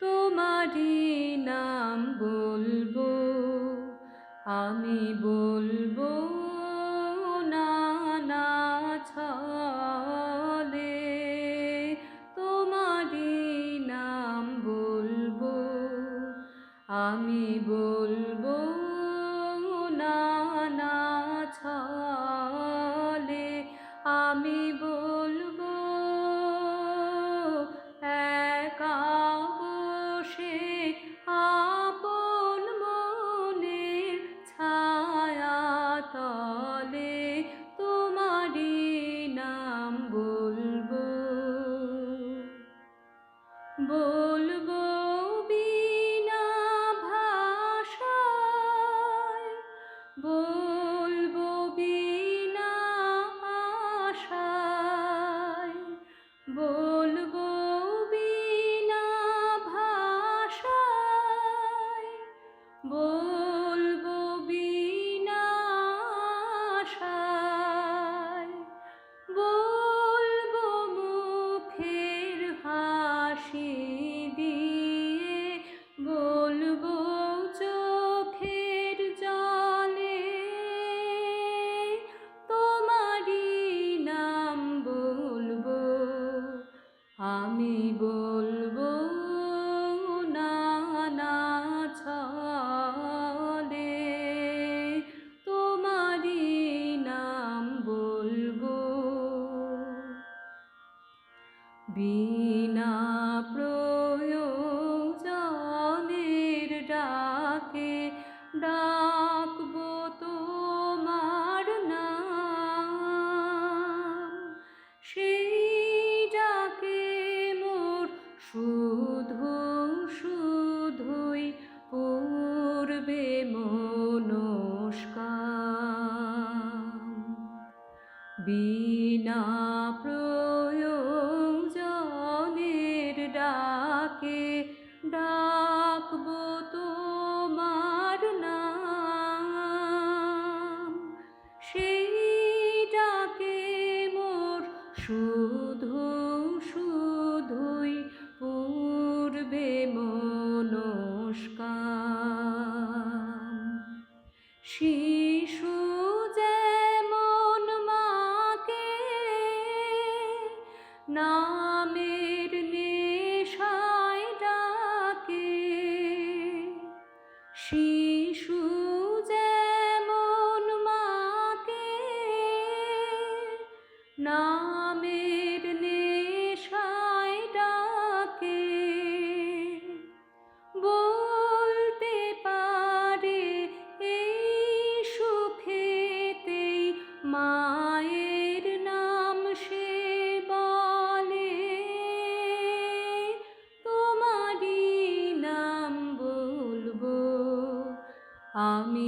তোমারই নাম বলব আমি বলব হাসি দিয়ে বলব চোখের জলে তোমারই নাম বলব আমি বলব ছলে নাম বলব। বিনা বিনা প্রয়োজনের ডাকে ডাকবো তোমার নাম। সেই ডাকে মোর শুধু শুধুই পূর্বে মনস্কার শিশু নামের নেশায় ডাকে। শিশু যেমন মাকে নামের আমি